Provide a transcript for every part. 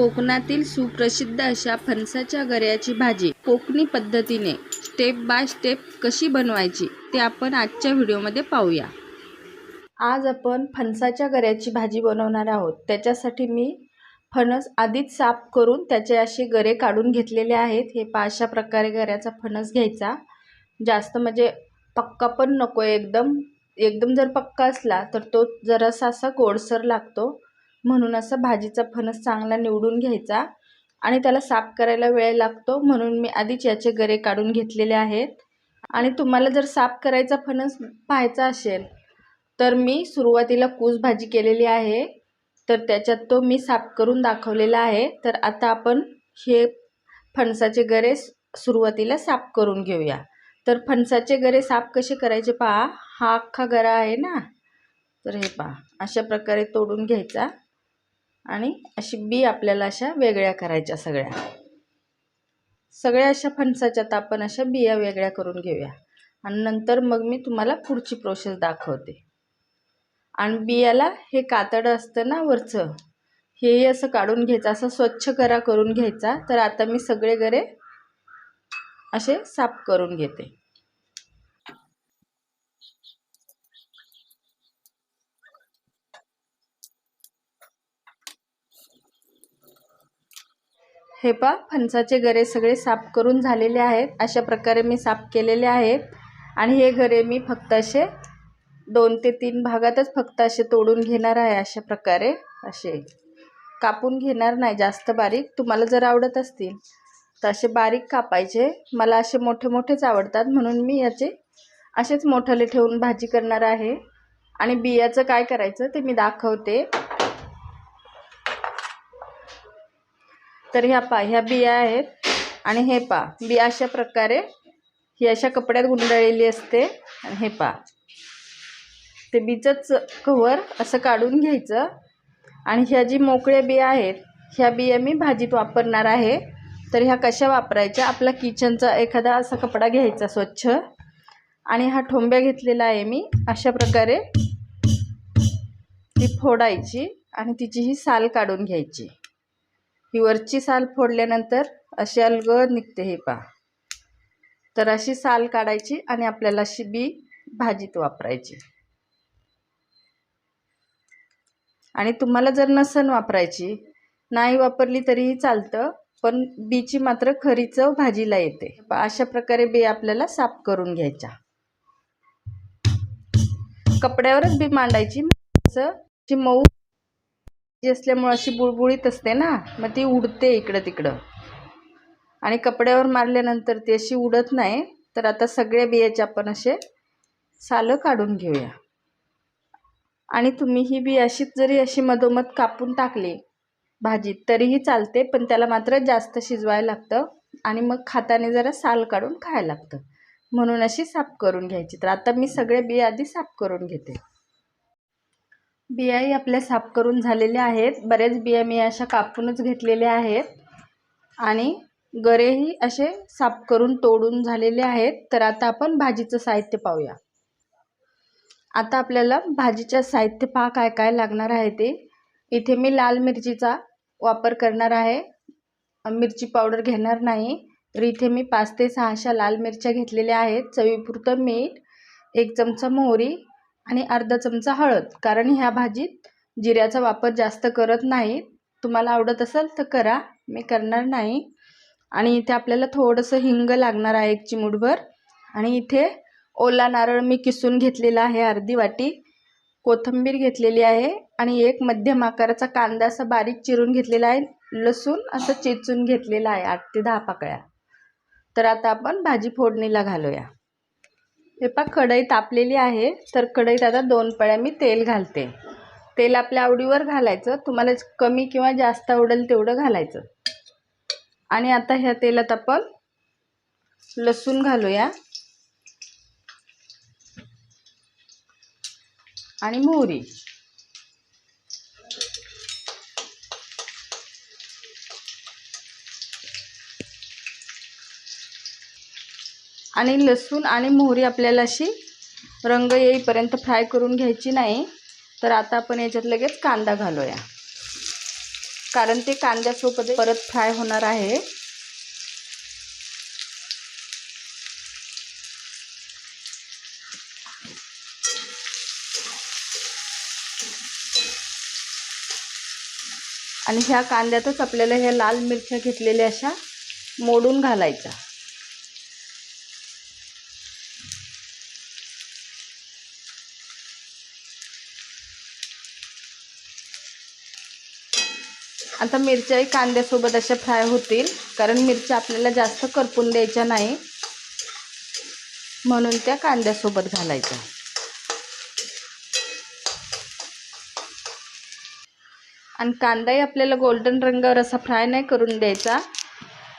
कोकणातील सुप्रसिद्ध अशा फणसाच्या गऱ्याची भाजी कोकणी पद्धतीने स्टेप बाय स्टेप कशी बनवायची ते आपण आजच्या व्हिडिओमध्ये पाहूया. आज आपण फणसाच्या गऱ्याची भाजी बनवणार आहोत. त्याच्यासाठी मी फणस आधीच साफ करून त्याचे असे गरे काढून घेतलेले आहेत. हे पा अशा प्रकारे गऱ्याचा फणस घ्यायचा. जास्त म्हणजे पक्का पण नको एकदम. एकदम जर पक्का असला तर तो जरासा असा गोडसर लागतो. म्हणून असं भाजीचा फणस चांगला निवडून घ्यायचा आणि त्याला साफ करायला वेळ लागतो म्हणून मी आधीच याचे गरे काढून घेतलेले आहेत. आणि तुम्हाला जर साफ करायचा फणस पाहायचा असेल तर मी सुरुवातीला कूस भाजी केलेली आहे. तर त्याच्यात तो मी साफ करून दाखवलेला आहे. तर आता आपण हे फणसाचे गरे सुरुवातीला साफ करून घेऊया. तर फणसाचे गरे साफ कसे करायचे पहा. हा अख्खा गरा आहे ना? तर हे पहा. अशा प्रकारे तोडून घ्यायचा. आणि अशी बी आपल्याला अशा वेगळ्या करायच्या सगळ्या. सगळ्या अशा फणसाच्यात आपण अशा बिया वेगळ्या करून घेऊया. आणि नंतर मग मी तुम्हाला पुढची प्रोसेस दाखवते. आणि बियाला हे कातडं असतं ना वरचं हेही असं काढून घ्यायचं असं स्वच्छ करा करून घ्यायचा. तर आता मी सगळे गरे असे साफ करून घेते. हे पा फणसाचे गरे सगळे साफ करून झालेले आहेत. अशा प्रकारे मी साफ केलेले आहेत. आणि हे गरे मी फक्त असे दोन ते तीन भागातच फक्त असे तोडून घेणार आहे अशा प्रकारे. असे कापून घेणार नाही जास्त बारीक. तुम्हाला जर आवडत असतील तर असे बारीक कापायचे. मला असे मोठे मोठेच आवडतात म्हणून मी याचे असेच मोठाले ठेवून भाजी करणार आहे. आणि बियाचं काय करायचं ते मी दाखवते. तर ह्या पा ह्या बिया आहेत आणि हे पा बिया अशा प्रकारे ही अशा कपड्यात गुंडाळलेली असते आणि हे पा. ते बीचंच कव्हर असं काढून घ्यायचं आणि ह्या जी मोकळ्या बिया आहेत ह्या बिया मी भाजीत वापरणार आहे. तर ह्या कशा वापरायच्या? आपला किचनचा एखादा असा कपडा घ्यायचा स्वच्छ. आणि हा ठोंब्या घेतलेला आहे मी अशा प्रकारे. ती फोडायची आणि तिची ही साल काढून घ्यायची. ही वरची साल फोडल्यानंतर अशी अलगद निघते हे पहा. तर अशी साल काढायची आणि आपल्याला अशी बी भाजीत वापरायची. आणि तुम्हाला जर नसन वापरायची नाही वापरली तरीही चालतं पण बीची मात्र खरी चव भाजीला येते. अशा प्रकारे बी आपल्याला साफ करून घ्यायच्या. कपड्यावरच बी मांडायची मऊ जी असल्यामुळं अशी बुळबुळीत असते ना मग ती उडते इकडं तिकडं. आणि कपड्यावर मारल्यानंतर ती अशी उडत नाही तर आता सगळ्या बियाचे आपण असे सालं काढून घेऊया. आणि तुम्ही ही बी अशीच जरी अशी मधोमध कापून टाकली भाजी तरीही चालते पण त्याला मात्र जास्त शिजवायला लागतं आणि मग खाताने जरा साल काढून खायला लागतं. म्हणून अशी साफ करून घ्यायची. तर आता मी सगळे बिया आधी साफ करून घेते. बियाही आपल्या साफ करून झालेल्या आहेत. बरेच बिया मी अशा कापूनच घेतलेल्या आहेत. आणि गरेही असे साफ करून तोडून झालेले आहेत. तर आता आपण भाजीचं साहित्य पाहूया. आता आपल्याला भाजीच्या साहित्य पहा काय काय लागणार आहे ते. इथे मी लाल मिरचीचा वापर करणार आहे. मिरची पावडर घेणार नाही. तर इथे मी पाच ते सहाशा लाल मिरच्या घेतलेल्या आहेत. चवीपुरतं मीठ एक चमचा मोहरी आणि अर्धा चमचा हळद. कारण ह्या भाजीत जिऱ्याचा वापर जास्त करत नाही. तुम्हाला आवडत असेल तर करा. मी करणार नाही. आणि इथे आपल्याला थोडंसं हिंग लागणार आहे एक चिमूटभर. आणि इथे ओला नारळ मी किसून घेतलेला आहे अर्धी वाटी. कोथिंबीर घेतलेली आहे. आणि एक मध्यम आकाराचा कांदा असा बारीक चिरून घेतलेला आहे. लसूण असं चेचून घेतलेला आहे आठ ते दहा पाकळ्या. तर आता आपण भाजी फोडणीला घालूया. हे पा कढई तापलेली आहे. तर कढईत आता दोन पळ्या मी तेल घालते. तेल आपल्या आवडीवर घालायचं. तुम्हाला कमी किंवा जास्त आवडेल तेवढं घालायचं. आणि आता ह्या तेलात आपण लसूण घालूया. आणि मोहरी. आणि लसूण आणि मोहरी आपल्याला अशी रंग येईपर्यंत फ्राय करून घ्यायची नाही. तर आता आपण याच्यात लगेच कांदा घालूया. कारण ते कांद्यासोबत परत फ्राय होणार आहे. आणि ह्या कांद्यातच आपल्याला ह्या लाल मिरच्या घेतलेल्या अशा मोडून घालायच्या. आता मिरच्याही कांद्यासोबत अशा फ्राय होतील कारण मिरच्या आपल्याला जास्त करपून द्यायच्या नाही. म्हणून त्या कांद्यासोबत घालायच्या. आणि कांदाही आपल्याला गोल्डन रंगावर असा फ्राय नाही करून द्यायचा.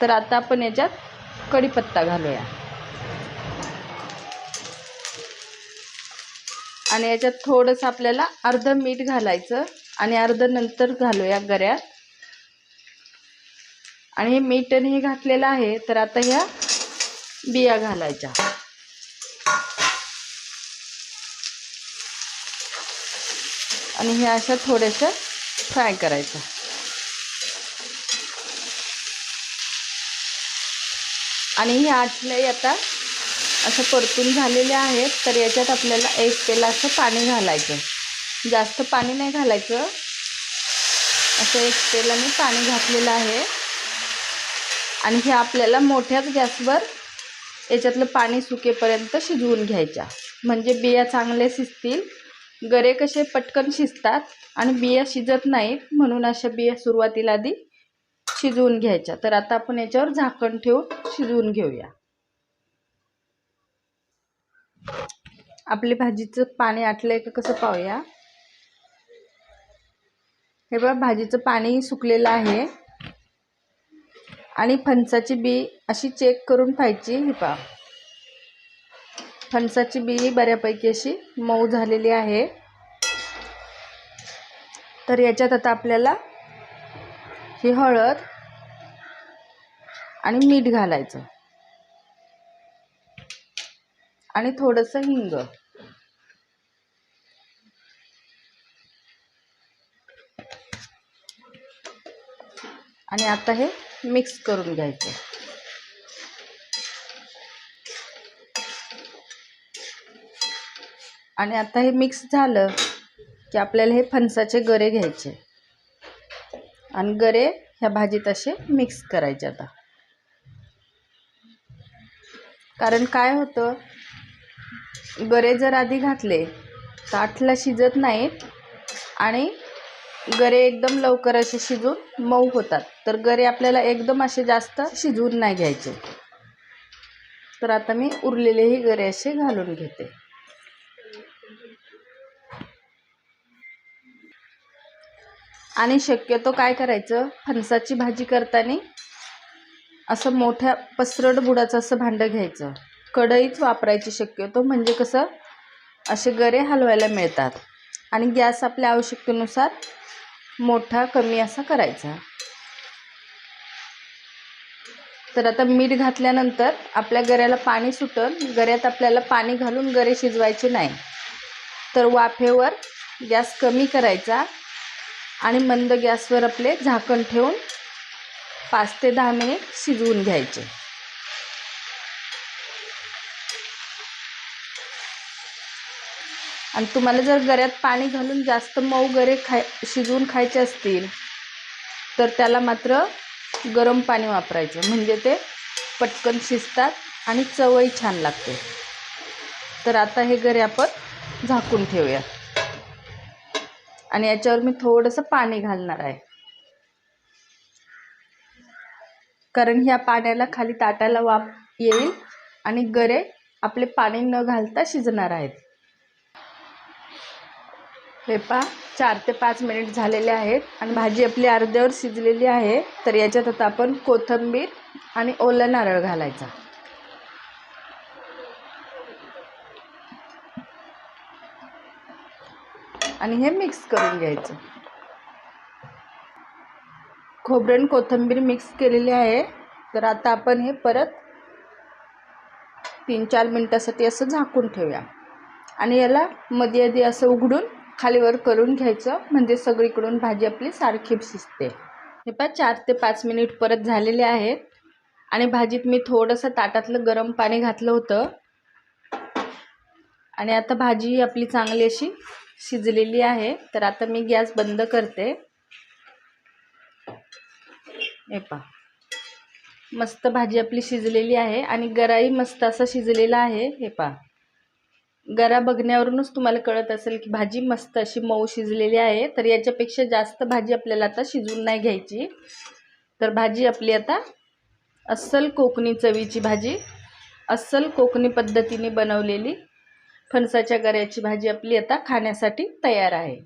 तर आता आपण याच्यात कढीपत्ता घालूया. आणि याच्यात थोडंसं आपल्याला अर्धं मीठ घालायचं. आणि अर्धं नंतर घालूया गऱ्यात. आणि हे मीठ हे घातलेलं आहे तर आता ह्या बिया घालायच्या. आणि ह्या अशा थोड्याशा फ्राय करायच्या. आणि हे आटले आता असं परतून झालेले आहेत तर याच्यात आपल्याला एक पेला असं पाणी घालायचं. जास्त पाणी नाही घालायचं. असं एक पेलाने पाणी घातलेलं आहे. आणि हे आपल्याला मोठ्याच गॅसवर याच्यातलं पाणी सुकेपर्यंत शिजवून घ्यायच्या. म्हणजे बिया चांगले शिजतील गरे कसे पटकन शिजतात आणि बिया शिजत नाहीत म्हणून अशा बिया सुरुवातीला आधी शिजवून घ्यायच्या. तर आता आपण याच्यावर झाकण ठेवून शिजवून घेऊया. आपली भाजीचं पाणी आटलंय का कसं पाहूया? हे बघा भाजीचं पाणी सुकलेलं आहे. आणि फणसाची बी अशी चेक करून पाहायची ही पहा. फणसाची बी बऱ्यापैकी अशी मऊ झालेली आहे. तर याच्यात आता आपल्याला ही हळद आणि मीठ घालायचं. आणि थोडंसं हिंग. आणि आता हे मिक्स करून घ्यायचं. आणि आता हे मिक्स झालं की आपल्याला हे फणसाचे गरे घ्यायचे. आणि गरे ह्या भाजीत असे मिक्स करायचे आता. कारण काय होतं गरे जर आधी घातले तर आठला शिजत नाहीत आणि गरे एकदम लवकर असे शिजून मऊ होतात. तर गरे आपल्याला एकदम असे जास्त शिजवून नाही घ्यायचे. तर आता मी उरलेलेही गरे असे घालून घेते. आणि शक्यतो काय करायचं? फणसाची भाजी करताना असं मोठ्या पसरट बुडाचं असं भांडं घ्यायचं. कढईच वापरायची शक्यतो म्हणजे कसं? असे गरे हलवायला मिळतात. आणि गॅस आपल्या आवश्यकतेनुसार मोठा कमी असा करायचा. तर आता मीठ घातल्यानंतर आपल्या गऱ्याला पाणी सुटल गऱ्यात आपल्याला पाणी घालून गरे शिजवायचे नाही. तर वाफेवर गॅस कमी करायचा आणि मंद गॅसवर आपले झाकण ठेवून पाच ते दहा मिनिट शिजवून घ्यायचे. आणि तुम्हाला जर गऱ्यात पाणी घालून जास्त मऊ गरे खाय शिजवून खायचे असतील तर त्याला मात्र गरम पाणी वापरायचं. म्हणजे ते पटकन शिजतात आणि चवही छान लागते. तर आता हे गरे आपण झाकून ठेवूया आणि याच्यावर मी थोडंसं पाणी घालणार आहे. कारण ह्या पाण्याला खाली ताटाला वाफ येईल आणि गरे आपले पाणी न घालता शिजणार आहेत. हे पा चार ते पाच मिनिट झालेले आहेत आणि भाजी आपली अर्ध्यावर शिजलेली आहे. तर याच्यात आता आपण कोथिंबीर आणि ओला नारळ घालायचा. आणि हे मिक्स करून घ्यायचं. खोबरं कोथिंबीर मिक्स केलेली आहे. तर आता आपण हे परत तीन चार मिनटासाठी असं झाकून ठेवूया. आणि याला मध्ये आधी असं उघडून खालीवर करून घ्यायचं. म्हणजे सगळीकडून भाजी आपली सारखी शिजते. हे पहा चार ते पाच मिनिट परत झालेले आहेत. आणि भाजीत मी थोडंसं ताटातलं गरम पाणी घातलं होतं. आणि आता भाजी आपली चांगली अशी शिजलेली आहे. तर आता मी गॅस बंद करते. हे पहा. मस्त भाजी आपली शिजलेली आहे. आणि गराही मस्त असा शिजलेला आहे. हे पहा. गरा बघण्यावरूनच तुम्हाला कळत असेल की भाजी मस्त अशी मऊ शिजलेली आहे. तर याच्यापेक्षा जास्त भाजी आपल्याला आता शिजून नाही घ्यायची. तर भाजी आपली आता अस्सल कोकणी चवीची भाजी अस्सल कोकणी पद्धतीने बनवलेली फणसाच्या गऱ्याची भाजी आपली आता खाण्यासाठी तयार आहे.